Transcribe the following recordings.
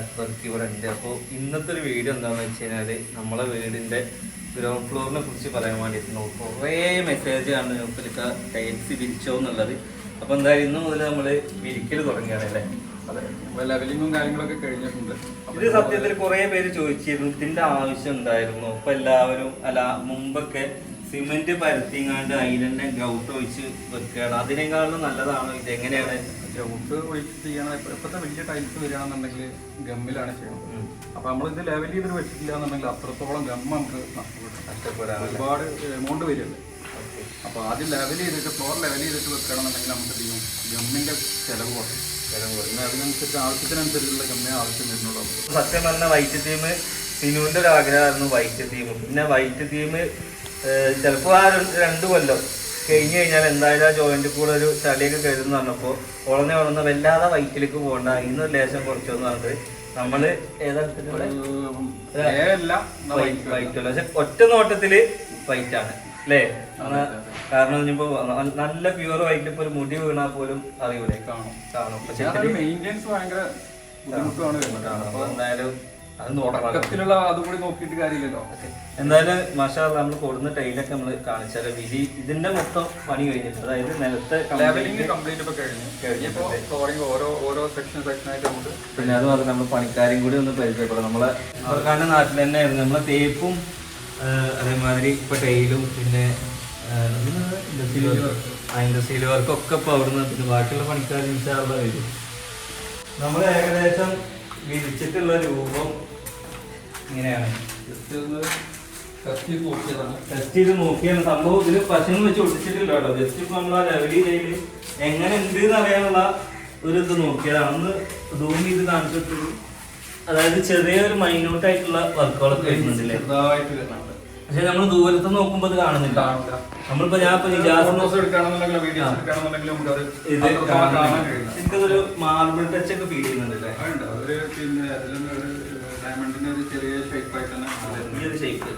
അക്ബർക്ക് ഇവിടെ ഉണ്ട്. അപ്പോൾ ഇന്നത്തെ ഒരു വീഡിയോ എന്താണെന്ന് വെച്ച് കഴിഞ്ഞാൽ നമ്മളെ വീടിന്റെ ഗ്രൗണ്ട് ഫ്ലോറിനെ കുറിച്ച് പറയാൻ വേണ്ടിയിട്ട് കുറേ മെസ്സേജ് ആണ് ഗ്രൂപ്പിലൊക്കെ ടൈൽസ് വിരിച്ചോ എന്നുള്ളത്. അപ്പോൾ എന്തായാലും ഇന്ന് മുതൽ നമ്മൾ വിരിക്കൽ തുടങ്ങിയാണ് അല്ലേ? അതെ. ലെവലിങ്ങും കാര്യങ്ങളൊക്കെ കഴിഞ്ഞിട്ടുണ്ട്. ഇത് സത്യത്തിൽ കുറേ പേര് ചോദിച്ചിരുന്നു ഇതിന്റെ ആവശ്യം ഉണ്ടായിരുന്നു അപ്പൊ എല്ലാവരും അല്ല മുമ്പൊക്കെ സിമെന്റ് പരത്തിങ്ങാണ്ട് അതിലെന്നെ ഗൗട്ട് ഒഴിച്ച് വെക്കുകയാണ്. അതിനേക്കാളും നല്ലതാണോ ഇത് എങ്ങനെയാണ്? ഗ്രൗണ്ട് ഒഴിച്ച് ചെയ്യണം ഇപ്പൊ- ഇപ്പോഴത്തെ വലിയ ടൈൽസ് വരികയാണെന്നുണ്ടെങ്കിൽ ഗമ്മിലാണ് ചെയ്യുന്നത്. അപ്പൊ നമ്മൾ ഇത് ലെവൽ ചെയ്തിട്ട് വെച്ചിട്ടില്ല എന്നുണ്ടെങ്കിൽ അത്രത്തോളം ഗമ്മ നമുക്ക് നഷ്ടപ്പെടും. ഒരുപാട് എമൗണ്ട് വരുമല്ലേ അപ്പൊ ആദ്യം ലെവൽ ചെയ്തിട്ട് ഫ്ലോർ ലെവൽ ചെയ്തിട്ട് വെക്കണമെന്നുണ്ടെങ്കിൽ നമുക്ക് ചെയ്യും? ഗമ്മിന്റെ ചെലവ് കുറയും. പിന്നെ അതിനനുസരിച്ച് ആവശ്യത്തിനനുസരിച്ചുള്ള ഗമ്മേ ആവശ്യം വരുന്നുള്ളൂ. സത്യം പറഞ്ഞ വൈറ്റ് തീം സിനുവിന്റെ ഒരു ആഗ്രഹമായിരുന്നു വൈറ്റ് തീം പിന്നെ വൈറ്റ് തീം ചിലപ്പോൾ ആ രണ്ട് കൊല്ലം. കഴിഞ്ഞ് കഴിഞ്ഞാൽ എന്തായാലും ആ ജോയിന്റ് കൂടെ ഒരു ചളിയൊക്കെ കരുതെന്ന് പറഞ്ഞപ്പോൾ ഉടനെ ഉടനെ വല്ലാതെ വൈറ്റിലേക്ക് പോകണ്ട ഇന്ന് ലേശം കുറച്ചൊന്നും പറഞ്ഞിട്ട് നമ്മൾ അല്ല എന്നാ. വൈറ്റ് അല്ല. പക്ഷെ ഒറ്റ നോട്ടത്തിൽ വൈറ്റ് ആണ് അല്ലേ? കാരണം ഇനിയിപ്പോ നല്ല പ്യൂർ വൈറ്റ് ഇപ്പൊ ഒരു മുടി വീണാൽ പോലും അറിയൂലേ. കാണും. കാണും. പക്ഷെ മെയിന്റെനൻസ് ഭയങ്കര ബുദ്ധിമുട്ടാണ് എന്തായാലും തുടക്കത്തിലുള്ള അതും കൂടി നോക്കിയിട്ട് കാര്യമില്ലല്ലോ. എന്തായാലും മാഷാ നമ്മൾ കൊടുന്ന ടൈലൊക്കെ നമ്മൾ കാണിച്ചാൽ വിധി ഇതിന്റെ മൊത്തം പണി കഴിഞ്ഞിട്ട് അതായത് നിലത്തെ ലെവലിംഗ് കംപ്ലീറ്റ് ഒക്കെ കഴിഞ്ഞു. ഫ്ലോറിംഗ് ഓരോ ഓരോ സെക്ഷൻ സെക്ഷനായിട്ട് നമുക്ക് പിന്നെ അത് മാത്രം നമ്മൾ പണിക്കാരും കൂടി ഒന്ന് പരിചയപ്പെടാം. നമ്മളെ അവർക്കാണ് നാട്ടിൽ തന്നെയായിരുന്നു. നമ്മളെ തേപ്പും അതേമാതിരി ഇപ്പൊ ടൈലും പിന്നെ ഇൻഡസ്ട്രിയിൽ വർക്കും ഒക്കെ ഇപ്പൊ അവിടുന്ന് പിന്നെ ബാക്കിയുള്ള പണിക്കാർ ഇൻഷാള്ള വരും. നമ്മൾ ഏകദേശം വിരിച്ചിട്ടുള്ള രൂപം ഇങ്ങനെയാണ്. ജസ്റ്റ് ഒന്ന് ടെസ്റ്റ് ചെയ്ത് നോക്കിയതാണ്. ടെസ്റ്റ് ചെയ്ത് നോക്കിയാണ് സംഭവം ഇതിന് പശുവും വെച്ച് ഒട്ടിച്ചിട്ടില്ല കേട്ടോ. ജസ്റ്റ് ഇപ്പൊ നമ്മൾ ആ ലെവലി ചെയ്ത് എങ്ങനെ ഉണ്ട് എന്ന് അറിയാനുള്ള ഒരു ഇത് നോക്കിയതാണ്. ഒന്ന് സൂം ചെയ്ത് കാണിച്ചിട്ടുള്ളൂ അതായത് ചെറിയൊരു മൈന്യൂട്ട് ആയിട്ടുള്ള വർക്കുകളൊക്കെ വരുന്നുണ്ടല്ലേ ചെറുതായിട്ട് വരുന്നുണ്ട്. പക്ഷെ നമ്മൾ ദൂരത്ത് നോക്കുമ്പോൾ അത് കാണുന്നില്ല. നമ്മളിപ്പോ ഞാൻ ഇപ്പൊ എനിക്കതൊരു മാർബിൾ ടച്ച് ഒക്കെ ഫീൽ ചെയ്യുന്നുണ്ടല്ലേ പിന്നെ ഡയമണ്ടിന്റെ ഒരു ചെറിയ ഷേപ്പ് ആയിട്ട് തന്നെ ഈ ഒരു ഷേപ്പ്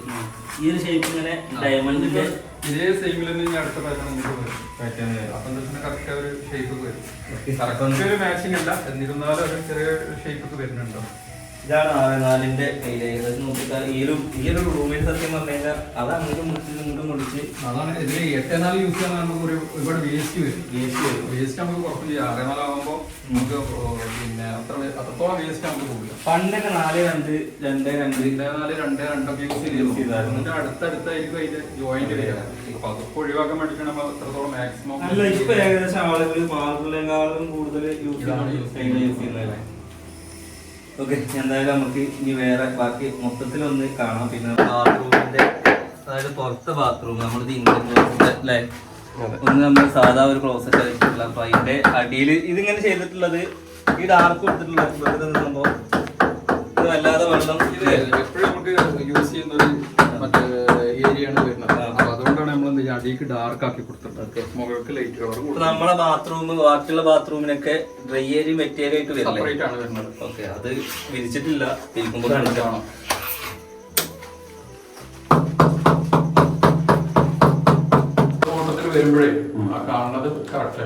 ഈ ഒരു ഷേപ്പ് ഇങ്ങനെ ഡയമണ്ടിന്റെ ഇതേ സെയിമിൽ തന്നെ അടുത്ത പാറ്റേൺ നമുക്ക് പാറ്റേൺ അപ്പം തന്നെ കറക്റ്റ് ഒരു ഷേപ്പ് വരും. കറക്റ്റ് ഒരു മാച്ചിങ് അല്ല എന്നിരുന്നാലും ഒരു ചെറിയ ഷേപ്പ് വരുന്നുണ്ടോ? ഇതാണ് ആറ് നാലിന്റെ ഏകദേശം നോക്കിയാൽ ഈ ഒരു ഈ ഒരു റൂമിൽ സത്യം പറഞ്ഞു കഴിഞ്ഞാൽ അത് അങ്ങോട്ടും മുടിച്ച് ഇങ്ങോട്ടും മുടിച്ച് അതാണ് ഇതിൽ എട്ട് നാല് യൂസ് ചെയ്യാൻ നമുക്ക് ഒരു ഒരുപാട് വേസ്റ്റ് വരും. വേസ്റ്റ് വരും. വേസ്റ്റ് നമുക്ക് കുറച്ച് ചെയ്യാം ആറേ നാലാകുമ്പോൾ നമുക്ക് പിന്നെ അത്ര അത്രത്തോളം വേസ്റ്റ് നമുക്ക് പോകില്ല പണ്ടൊക്കെ നാല് രണ്ട് രണ്ട് രണ്ട്. രണ്ടേ നാല് രണ്ട് രണ്ടൊക്കെ യൂസ് ചെയ്തായിരുന്നു. എന്നിട്ട് അടുത്തടുത്തായിരിക്കും അതിന്റെ ജോയിന്റ് വരിക. അപ്പൊ അതൊക്കെ ഒഴിവാക്കാൻ വേണ്ടിയിട്ടാണ് നമ്മൾ അത്രത്തോളം മാക്സിമം അല്ല ഇപ്പൊ ഏകദേശം ആളുകൾ മാർബിളിനെക്കാളും കൂടുതൽ യൂസ് ചെയ്യുന്നത് use ടൈൽ യൂസ് ചെയ്യുന്നതല്ലേ ഓക്കെ എന്തായാലും നമുക്ക് ഇനി വേറെ ബാക്കി മൊത്തത്തിൽ ഒന്ന് കാണാം. പിന്നെ ബാത്റൂമിന്റെ അതായത് പുറത്തെ ബാത്റൂം നമ്മളിത് ഇന്ത്യൻ ക്ലോസറ്റ് അല്ലേ ഒന്ന് നമ്മൾ സാധാ ഒരു ക്ലോസറ്റ് ആയിട്ടുള്ള അപ്പൊ അതിന്റെ അടിയിൽ ഇതിങ്ങനെ ചെയ്തിട്ടുള്ളത് ഈ ഡാർക്ക് കൊടുത്തിട്ടുള്ള സംഭവം. ഇത് വല്ലാതെ വെള്ളം ഇത് എപ്പോഴും നമുക്ക് യൂസ് ചെയ്യുന്ന ഒരു മറ്റേ ഏരിയയാണ് വരുന്നത് അപ്പൊ അതുകൊണ്ടാണ് നമ്മൾ എന്ത് ഡാർക്ക് ആക്കി കൊടുത്തിട്ടുണ്ട്. മുകൾക്ക് ലൈറ്റ് കളർ നമ്മളെ ബാത്റൂം ബാക്കിയുള്ള ബാത്റൂമിനൊക്കെ ഡ്രൈ ഏരിയ മെറ്റീരിയൽ ആയിട്ട് സെപ്പറേറ്റ് ആണ് വരുന്നത്. ഓക്കെ അത് വിരിച്ചിട്ടില്ല. വിരിക്കുമ്പോൾ കാണാം വരുമ്പോഴേ ആ കാണുന്നത് കറക്റ്റ്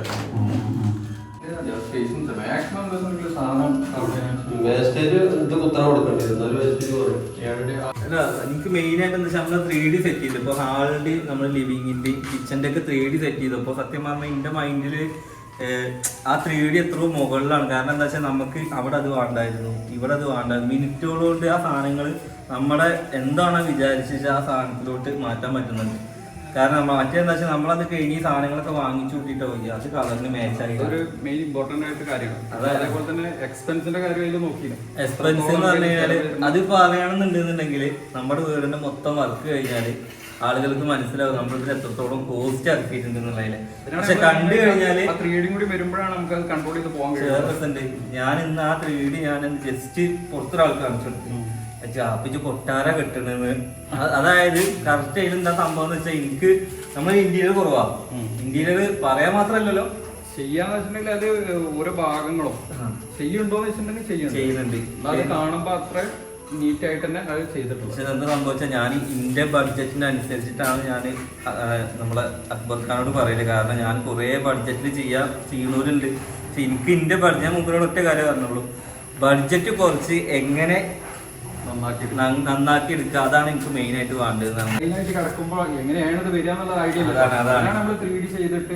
മാക്സിമം സാധനം വേസ്റ്റേജ് ഇത് കുത്തറ കൊടുക്കേണ്ടി വരുന്നത് ഒരു വേസ്റ്റേജ് ഏഴര എനിക്ക് മെയിൻ ആയിട്ട് എന്താ നമ്മൾ ത്രീ ഡി സെറ്റ് ചെയ്തു. ഇപ്പോൾ ഹാളിന്റെ നമ്മുടെ ലിവിങ്ങിന്റെയും കിച്ചന്റെ ഒക്കെ ത്രീ ഡി സെറ്റ് ചെയ്തു. അപ്പൊ സത്യം പറഞ്ഞാൽ എന്റെ മൈൻഡിൽ ആ ത്രീ ഡി എത്രയോ മുകളിലാണ്. കാരണം എന്താ വെച്ചാൽ നമുക്ക് അവിടെ അത് വേണ്ടായിരുന്നു ഇവിടെ അത് വേണ്ടായിരുന്നു. മിനിറ്റുകളോണ്ട് ആ സാധനങ്ങൾ നമ്മുടെ എന്താണോ വിചാരിച്ചാൽ ആ സാധനത്തിലോട്ട് മാറ്റാൻ പറ്റുന്നുണ്ട്. കാരണം നമ്മൾ മറ്റേഎന്താ വെച്ചാൽ നമ്മളത് കഴിഞ്ഞ് സാധനങ്ങളൊക്കെ വാങ്ങിച്ചു കൂട്ടിയിട്ട് പോയി. അത് കളറിന് മാച്ച് ആയി. ഒരു മെയിൻ ഇമ്പോർട്ടന്റ് ആയിട്ട് കാര്യമാണ്. അതെ. അതേപോലെ തന്നെ എക്സ്പെൻസിന്റെ കാര്യം എക്സ്പെൻസ് എന്ന് പറഞ്ഞു കഴിഞ്ഞാൽ അത് പറയണമെന്നുണ്ടെന്നുണ്ടെങ്കിൽ നമ്മുടെ വീടിന്റെ മൊത്തം വർക്ക് കഴിഞ്ഞാൽ ആളുകൾക്ക് മനസ്സിലാവും നമ്മളിതിന് എത്രത്തോളം കോസ്റ്റ് ഇറക്കിയിട്ടുണ്ട് എന്നുള്ളതിൽ പക്ഷെ കണ്ടു കഴിഞ്ഞാൽ ത്രീ കൂടി വരുമ്പോഴാണ് നമുക്ക് അത് കൺട്രോൾ ചെയ്ത് പോകാൻ കഴിയുന്നത് ഞാൻ ഇന്ന് ആ ത്രീ ഡി ഞാൻ ജസ്റ്റ് പുറത്തൊരാൾക്ക് കാണിച്ചു കൊടുത്തു. ചാപ്പിച്ച് കൊട്ടാര കെട്ടണെന്ന് അതായത് കറക്റ്റ് അതിൽ എന്താ സംഭവം എന്ന് വെച്ചാൽ എനിക്ക് നമ്മൾ ഇന്ത്യയിൽ കുറവാ. ഇന്ത്യയിൽ പറയാൻ മാത്രല്ലല്ലോ. ചെയ്യാന്ന് വെച്ചിട്ടുണ്ടെങ്കിൽ അത് ഓരോ ഭാഗങ്ങളും. ചെയ്യുണ്ടോന്ന് വെച്ചിട്ടുണ്ടെങ്കിൽ ചെയ്യുന്നുണ്ട്. ചെയ്യുന്നുണ്ട്. അത് കാണുമ്പോ അത്ര നീറ്റ് ആയിട്ട് തന്നെ അത് ചെയ്തിട്ടുള്ളൂ. പക്ഷെ എന്താ സംഭവിച്ചാൽ ഞാൻ ഇന്റെ ബഡ്ജറ്റിന് അനുസരിച്ചിട്ടാണ് ഞാൻ നമ്മളെ അക്ബർ ഖാനോട് പറയൽ. കാരണം ഞാൻ കുറേ ബഡ്ജറ്റിൽ ചെയ്യാൻ ചെയ്യുന്നവരുണ്ട്. പക്ഷെ എനിക്ക് ഇന്റെ ബഡ്ജറ്റ് ഞാൻ മുമ്പിനോട് ഒറ്റ കാര്യം പറഞ്ഞുള്ളൂ ബഡ്ജറ്റ് കുറച്ച് എങ്ങനെ നന്നാക്കി എടുക്കുക. അതാണ് എനിക്ക് മെയിൻ ആയിട്ട് വേണ്ടത്. മെയിനായിട്ട് കിടക്കുമ്പോൾ എങ്ങനെയാണ് ഇത് വരിക എന്നുള്ള ഐഡിയ ഇല്ല. അതാണ്. നമ്മൾ ത്രീ ഡി ചെയ്തിട്ട്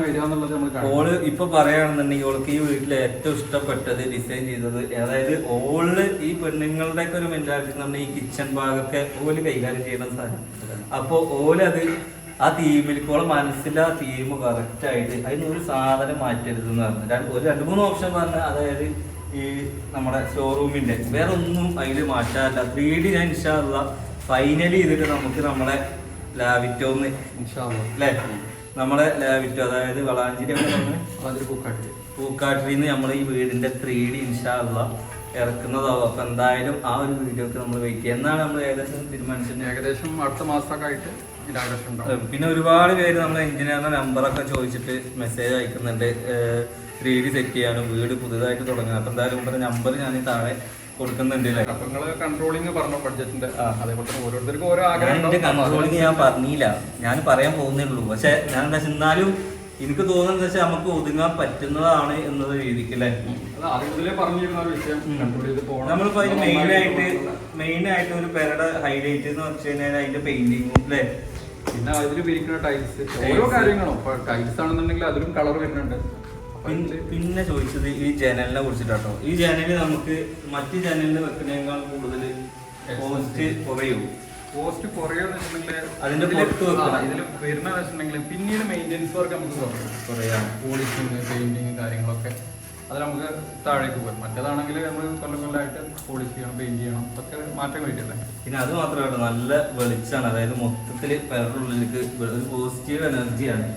വരിക എന്നുള്ളത് നമ്മൾ ഓൾ ഇപ്പൊ പറയുകയാണെന്നുണ്ടെങ്കിൽ ഓൾക്ക് ഈ വീട്ടിൽ ഏറ്റവും ഇഷ്ടപ്പെട്ടത് ഡിസൈൻ ചെയ്തത് അതായത് ഓൾ ഈ പെണ്ണുങ്ങളുടെ ഒക്കെ ഒരു മെന്റാലിറ്റി നമ്മൾ ഈ കിച്ചൺ ഭാഗമൊക്കെ ഓൽ കൈകാര്യം ചെയ്യുന്ന സാധനം. അപ്പൊ ഓലത് ആ ഓളെ മനസ്സിൽ ആ തീം കറക്റ്റ് ആയിട്ട് അതിന് ഒരു സാധനം മാറ്റരുത് എന്ന് പറഞ്ഞു ഒരു രണ്ട് മൂന്ന് ഓപ്ഷൻ പറഞ്ഞ അതായത് ഈ നമ്മുടെ ഷോറൂമിന്റെ വേറെ ഒന്നും അതിൽ മാറ്റാറില്ല. ത്രീ ഡി ഞാൻ ഇൻഷാല്ല ഫൈനലി ഇതിട്ട് നമുക്ക് നമ്മളെ ലാവിറ്റോന്ന് അല്ലേ നമ്മളെ ലാവിറ്റോ അതായത് വളാഞ്ചേരി ഒക്കെ പറഞ്ഞ് അതൊരു കുക്കാട്ടി നമ്മൾ ഈ വീടിന്റെ ത്രീ ഡി ഇൻഷാല്ല ഇറക്കുന്നതാവും. അപ്പൊ എന്തായാലും ആ ഒരു വീഡിയോക്ക് നമ്മൾ വെയിറ്റ് ചെയ്യാം. എന്നാണ് നമ്മൾ ഏകദേശം തീരുമാനിച്ചത്? ഏകദേശം അടുത്ത മാസമൊക്കെ ആയിട്ട് പിന്നെ ഒരുപാട് പേര് നമ്മളെ എഞ്ചിനീയറിന്റെ നമ്പറൊക്കെ ചോദിച്ചിട്ട് മെസ്സേജ് അയക്കുന്നുണ്ട്. ഡി സെറ്റ് ചെയ്യാനും വീട് പുതുതായിട്ട് തുടങ്ങാൻ അപ്പൊ എന്തായാലും ഇവരുടെ നമ്പർ ഞാൻ താഴെ കൊടുക്കുന്നുണ്ട് അല്ലേ അപ്പൊ നിങ്ങൾ കൺട്രോളിങ് പറഞ്ഞു ബഡ്ജറ്റിന്റെ. അതേപോലെ തന്നെ ഓരോരുത്തർക്കും ഓരോ ആഗ്രഹം. കൺട്രോളിങ് ഞാൻ പറഞ്ഞില്ല. ഞാൻ പറയാൻ പോകുന്നേ ഉള്ളൂ. പക്ഷെ ഞാൻ എന്താ എന്നാലും എനിക്ക് തോന്നുന്നത് വെച്ചാൽ നമുക്ക് ഒതുങ്ങാൻ പറ്റുന്നതാണ് എന്നത് രീതിക്ക് അല്ലേ അത് ആദ്യം മുതലേ പറഞ്ഞിരുന്ന ഒരു വിഷയം. കൺട്രോൾ ചെയ്ത് പോകണം. നമ്മളിപ്പോ അതിന് മെയിൻ ആയിട്ട് മെയിൻ ആയിട്ട് ഒരു പേരുടെ ഹൈലൈറ്റ് എന്ന് വെച്ച് കഴിഞ്ഞാൽ അതിന്റെ പെയിന്റിങ്ങും അല്ലേ പിന്നെ അതിൽ വിരിക്കുന്ന ടൈൽസ് ഓരോ കാര്യങ്ങളും. ടൈൽസ് ആണെന്നുണ്ടെങ്കിൽ അതിലും കളർ വരുന്നുണ്ട്. പിന്നെ ചോദിച്ചത് ഈ ജനലിനെ കുറിച്ചിട്ടാട്ടോ. ഈ ജനൽ നമുക്ക് മറ്റു ജനലിന് വെക്കുന്നതിനേക്കാൾ കൂടുതൽ കോസ്റ്റ് കുറയും. കോസ്റ്റ് കുറയെന്ന് വെച്ചിട്ടുണ്ടെങ്കിൽ അതിന്റെ പുറത്ത് വരുന്ന വെച്ചിട്ടുണ്ടെങ്കിൽ പിന്നീട് മെയിന്റെനൻസ് വർക്ക് നമുക്ക് കുറയും. കുറയാണ്. പോളിഷിങ് പെയിന്റിങ് കാര്യങ്ങളൊക്കെ അത് നമുക്ക് താഴേക്ക് പോകും. മറ്റേതാണെങ്കിൽ നമ്മൾ കൊല്ലം കൊല്ലമായിട്ട് പോളിഷ് ചെയ്യണം പെയിന്റ് ചെയ്യണം ഒക്കെ മാറ്റം കഴിക്കട്ടെ പിന്നെ അത് മാത്രമല്ല നല്ല വെളിച്ചാണ് അതായത് മൊത്തത്തിൽ പെരനുള്ളിലേക്ക് ഒരു പോസിറ്റീവ് എനർജിയാണ്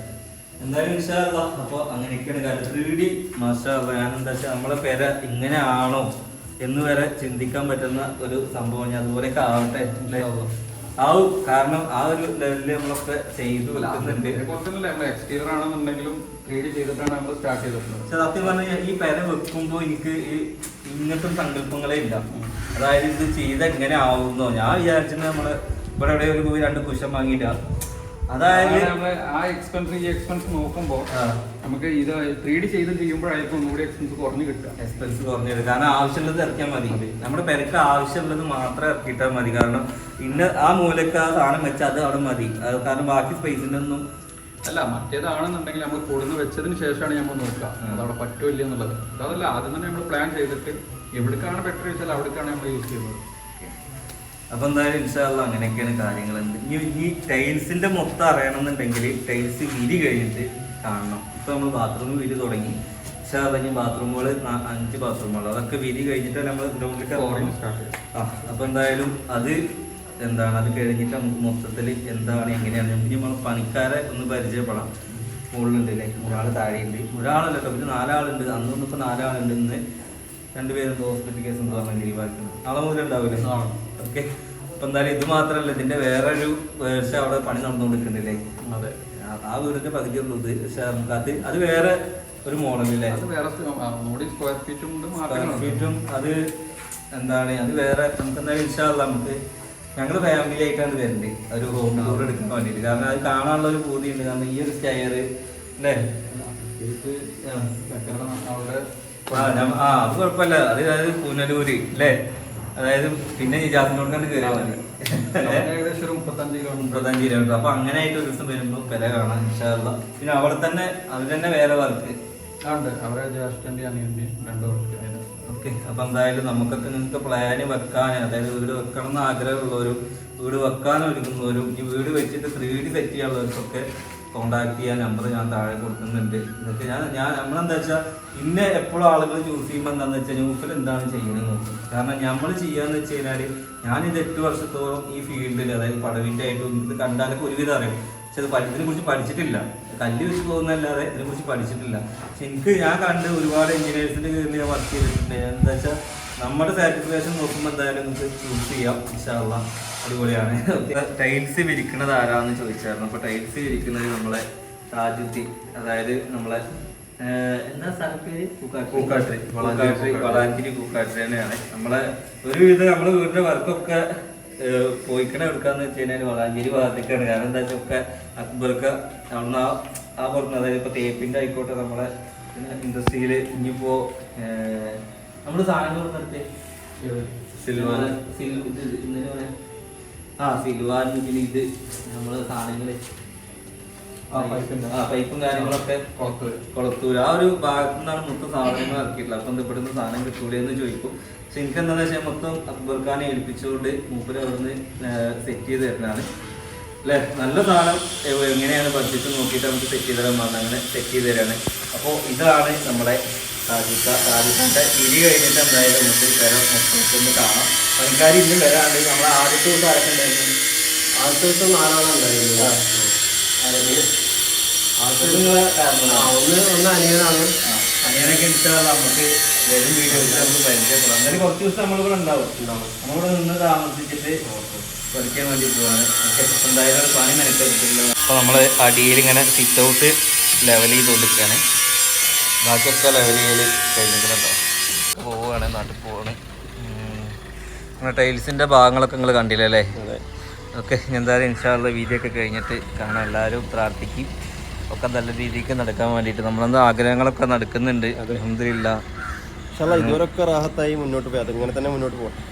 എന്തായാലും ഇൻഷാല്ല അപ്പോൾ അങ്ങനെയൊക്കെയാണ് കാര്യം. ത്രീ ഡി മാഷാല്ല വെച്ചാൽ നമ്മളെ പേര ഇങ്ങനെ ആണോ എന്ന് വരെ ചിന്തിക്കാൻ പറ്റുന്ന ഒരു സംഭവം ഞാൻ അതുപോലെയൊക്കെ ആവട്ടെ? ആവും കാരണം ആ ഒരു ലെവലിൽ നമ്മളൊക്കെ ചെയ്തു വെക്കുന്നുണ്ട്. എക്സ്റ്റീരിയർ ആണെന്നുണ്ടെങ്കിലും ചെയ്തിട്ടാണ് നമ്മൾ സ്റ്റാർട്ട് ചെയ്തിട്ടുള്ളത്. പക്ഷെ സത്യം പറഞ്ഞാൽ ഈ പേര വെക്കുമ്പോൾ എനിക്ക് ഈ ഇങ്ങനത്തെ സങ്കല്പങ്ങളേ ഇല്ല. അതായത് ഇത് ചെയ്ത് എങ്ങനെ ആവുന്നോ? ഞാൻ വിചാരിച്ചിട്ട് നമ്മൾ ഇവിടെ എവിടെ ഒരു രണ്ട് കുശം വാങ്ങിയിട്ടാ. അതായത് ആ എക്സ്പെൻസ് ഈ എക്സ്പെൻസ് നോക്കുമ്പോൾ നമുക്ക് ഇത് ത്രീ ഡി ചെയ്ത് ചെയ്യുമ്പോഴായിരിക്കും ഒന്നുകൂടി എക്സ്പെൻസ് കുറഞ്ഞു കിട്ടുക. എക്സ്പെൻസ് കുറഞ്ഞു കിട്ടും കാരണം ആവശ്യമുള്ളത് ഇറക്കിയാൽ മതി. നമ്മുടെ പെരക്ക് ആവശ്യമുള്ളത് മാത്രം ഇറക്കിയിട്ടാൽ മതി. കാരണം ഇന്ന് ആ മൂലക്ക് ആ സാധനം വെച്ചാൽ അത് അവിടെ മതി. കാരണം ബാക്കി സ്പേസിന്റെ ഒന്നും അല്ല മറ്റേതാണെന്നുണ്ടെങ്കിൽ നമ്മൾ കൊടുന്ന് വെച്ചതിന് ശേഷമാണ് നമ്മൾ നോക്കുക. അതവിടെ പറ്റുമില്ല പറ്റുമോ എന്നുള്ളത്. അതല്ല ആദ്യം തന്നെ നമ്മൾ പ്ലാൻ ചെയ്തിട്ട് എവിടേക്കാണ് ബെറ്റർ വെച്ചാൽ അവിടേക്കാണ് നമ്മൾ യൂസ് ചെയ്യുന്നത്. അപ്പൊ എന്തായാലും ഇൻഷാല്ല അങ്ങനെയൊക്കെയാണ് കാര്യങ്ങൾ ഇനി ഈ ടൈൽസിന്റെ മൊത്തം അറിയണമെന്നുണ്ടെങ്കിൽ ടൈൽസ് വിരി കഴിഞ്ഞിട്ട് കാണണം. ഇപ്പൊ നമ്മൾ ബാത്റൂം വിരി തുടങ്ങി. പക്ഷേ അതഞ്ഞ് ബാത്റൂമുകൾ അഞ്ച് ബാത്റൂമുകൾ അതൊക്കെ വിരി കഴിഞ്ഞിട്ട് നമ്മൾ ഗ്രൗണ്ടിലേക്ക്. ആ അപ്പൊ എന്തായാലും അത് എന്താണ്? അത് കഴിഞ്ഞിട്ട് നമുക്ക് മൊത്തത്തിൽ എന്താണ് എങ്ങനെയാണ്? ഇനി നമ്മൾ പണിക്കാരെ ഒന്ന് പരിചയപ്പെടാം. മുകളിലുണ്ട് അല്ലേ? ഒരാൾ താഴെയുണ്ട്. ഒരാളല്ല കേട്ടോ. പിന്നെ നാലാളുണ്ട്. അന്ന് ഇപ്പൊ നാലാളുണ്ട്. ഇന്ന് രണ്ടുപേരും ഹോസ്പിറ്റൽ കേസ് എന്ന് പറഞ്ഞാൽ ലീവാക്കുന്നു നാളെ മുതൽ ഉണ്ടാവില്ലേ. ഓക്കെ. അപ്പൊ എന്തായാലും ഇത് മാത്രല്ല ഇതിന്റെ വേറൊരു വേഴ്ച അവിടെ പണി നടന്നുകൊണ്ടിരിക്കണ്ടല്ലേ അതെ. ആ- വീടിന്റെ പകുതി ഉള്ളൂ ഇത്. പക്ഷെ നമുക്ക് അത് അത് വേറെ ഒരു മോഡലില്ലേ സ്ക്വയർ ഫീറ്റും ഉണ്ട് അത് എന്താണ്? അത് വേറെ നമുക്ക് എന്തായാലും ഇൻഷാല്ല നമുക്ക് ഞങ്ങൾ ഫാമിലി ആയിട്ടാണ് വരുന്നത്. ഒരു ഹോം ടൂർ എടുക്കാൻ വേണ്ടിയിട്ട്. കാരണം അത് കാണാനുള്ള ഒരു പൂതിയുണ്ട്. കാരണം ഈ ഒരു സ്റ്റയർ അല്ലേ? ആ. അത് കുഴപ്പമില്ല. അത് അതായത് പുനലൂര് അല്ലേ? അതായത് പിന്നെ നിജാസിനോട് കണ്ട് കയറിയാൽ മതി. ഏകദേശം ഒരു മുപ്പത്തഞ്ച് കിലോമീറ്റർ. മുപ്പത്തഞ്ച് കിലോമീറ്റർ. അപ്പൊ അങ്ങനെ ആയിട്ട് ഒരു ദിവസം വരുമ്പോൾ വില കാണാം ഇൻഷാല്ല പിന്നെ അവിടെ തന്നെ അവർ തന്നെ വേറെ വർക്ക്. ഉണ്ട്. അവരെ ജ്യേഷ്ഠന്റെ അനിയന്റെ രണ്ടു വർക്ക് ഓക്കെ. അപ്പൊ എന്തായാലും നമുക്കൊക്കെ നിങ്ങൾക്ക് പ്ലാന് വെക്കാൻ അതായത് വീട് വെക്കണം എന്ന് ആഗ്രഹമുള്ളവരും വീട് വെക്കാൻ ഈ വീട് വെച്ചിട്ട് ത്രീ ഡി സെറ്റ് ചെയ്യാനുള്ളവർക്കൊക്കെ കോണ്ടാക്ട് ചെയ്യാൻ നമ്പർ ഞാൻ താഴെ കൊടുക്കുന്നുണ്ട്. എന്നിട്ട് ഞാൻ ഞാൻ നമ്മളെന്താ വെച്ചാൽ ഇന്ന എപ്പോഴും ആളുകൾ ചൂസ് ചെയ്യുമ്പോൾ എന്താണെന്ന് വെച്ചാൽ ന്യൂസിൽ എന്താണ് ചെയ്യുന്നത് നോക്കും. കാരണം നമ്മൾ ചെയ്യാന്ന് വെച്ച് കഴിഞ്ഞാൽ ഞാൻ ഇത് എട്ട് വർഷത്തോളം ഈ ഫീൽഡിൽ അതായത് പടവിന്റെ ആയിട്ടും ഇത് കണ്ടാലൊക്കെ ഒരുവിധം അറിയും. പക്ഷെ അത് ഇതിനെ കുറിച്ച് പഠിച്ചിട്ടില്ല. കല്ല് വെച്ച് പോകുന്നല്ലാതെ ഇതിനെ കുറിച്ച് പഠിച്ചിട്ടില്ല. പക്ഷെ എനിക്ക് ഞാൻ കണ്ട് ഒരുപാട് എഞ്ചിനീയേഴ്സിന്റെ കീഴിൽ ഞാൻ വർക്ക് ചെയ്തിട്ടുണ്ട്. എന്താ വെച്ചാൽ നമ്മുടെ സാറ്റിസ്ഫാക്ഷൻ നോക്കുമ്പോൾ എന്തായാലും നമുക്ക് ചൂസ് ചെയ്യാം ഇൻഷാല്ല അടിപൊളിയാണ്. ടൈൽസ് വിരിക്കുന്നത് ആരാന്ന് ചോദിച്ചായിരുന്നു. അപ്പൊ ടൈൽസ് വിരിക്കുന്നത് നമ്മളെ താജുദ്ദി അതായത് നമ്മളെ എന്താ സ്ഥലം പേര്? പൂക്കാട്ടിരി. പൂക്കാട്ടിരി വളാഞ്ചേരി പൂക്കാട്ടിരി തന്നെയാണ്. നമ്മളെ ഒരുവിധം നമ്മളെ വീടിന്റെ വർക്കൊക്കെ പോയിക്കണ എടുക്കാന്ന് വെച്ച് കഴിഞ്ഞാൽ വളാഞ്ചേരി ഭാഗത്തേക്കാണ്. കാരണം എന്താ വെച്ചാൽ ഒക്കെ അക്ബർക്ക് അവിടുന്ന് ആ പറഞ്ഞ അതായത് ഇപ്പൊ തേപ്പിന്റെ ആയിക്കോട്ടെ നമ്മളെ ഇൻഡസ്ട്രിയിൽ ഇനിയിപ്പോ നമ്മൾ സാധനങ്ങൾ സിൽവാൻ. ആ സിൽവാൻ പിന്നെ ഇത് നമ്മൾ സാധനങ്ങൾ. പൈപ്പും കാര്യങ്ങളൊക്കെ കൊളത്തൂര്. ആ ഒരു ഭാഗത്തു നിന്നാണ് മൊത്തം സാധനങ്ങൾ ഇറക്കിയിട്ടുള്ളത്. അപ്പൊ ഇവിടുന്ന് സാധനം കിട്ടൂലേ എന്ന് ചോദിക്കും. പക്ഷെ എനിക്ക് എന്താണെന്ന് വെച്ചാൽ മൊത്തം അക്ബർ ഖാനെ ഏൽപ്പിച്ചുകൊണ്ട് മൂപ്പര് അവിടുന്ന് സെറ്റ് ചെയ്ത് തരുന്നതാണ്. അല്ലേ? നല്ല സാധനം. എങ്ങനെയാണ് ബഡ്ജറ്റ് നോക്കിയിട്ട് നമുക്ക് സെറ്റ് ചെയ്ത് തരാൻ പറഞ്ഞാൽ അങ്ങനെ സെറ്റ് ചെയ്ത് തരാണ്. അപ്പോൾ ഇതാണ് നമ്മുടെ സാജിക്ക ഇരി കഴിഞ്ഞിട്ട് എന്തായാലും നമുക്ക് വരാം മൊത്തം ഒന്ന് കാണാം. പണിക്കാർ ഇന്ന് വരാണ്ട് നമ്മളെ ആദ്യത്തെ ദിവസം ആരൊക്കെയുണ്ടായിരുന്നു ആദ്യത്തെ ദിവസം നാലാളെ അല്ലെങ്കിൽ ആദ്യത്തെ നിങ്ങളെ ഒന്ന് ഒന്ന് അനിയനാണ്. അനിയനൊക്കെ ഇൻഷാല്ല നമുക്ക് വരും വീഡിയോയിൽ നമുക്ക് പരിചയപ്പെടാം. എന്തായാലും കുറച്ച് ദിവസം നമ്മളിവിടെ ഉണ്ടാവും. നമ്മളിവിടെ നിന്ന് താമസിച്ചിട്ട് പഠിക്കാൻ വേണ്ടി പോവാണ്. എന്തായാലും പണി മെനക്കെടുത്തില്ല അപ്പോൾ നമ്മൾ അടിയിൽ ഇങ്ങനെ സിറ്റ് ഔട്ട് ലെവൽ ചെയ്തുകൊണ്ടിരിക്കുകയാണ്. ബാക്കിയൊക്കെ ചെയ്ത് കഴിഞ്ഞിട്ടുണ്ടോ പോവുകയാണ് നാട്ടിൽ പോവാണ് അങ്ങനെ ടൈൽസിന്റെ ഭാഗങ്ങളൊക്കെ നിങ്ങൾ കണ്ടില്ലേ കണ്ടില്ലല്ലേ ഓക്കെ എന്തായാലും ഇൻഷാള്ള വീതിയൊക്കെ കഴിഞ്ഞിട്ട് കാണാൻ എല്ലാവരും പ്രാർത്ഥിക്കും. ഒക്കെ നല്ല രീതിക്ക് നടക്കാൻ വേണ്ടിയിട്ട്. നമ്മളെന്താ ആഗ്രഹങ്ങളൊക്കെ നടക്കുന്നുണ്ട്. അലഹമില്ല ഇതുവരൊക്കെ റാഹത്തായി മുന്നോട്ട് പോയി. അതിങ്ങനെ തന്നെ മുന്നോട്ട് പോകട്ടെ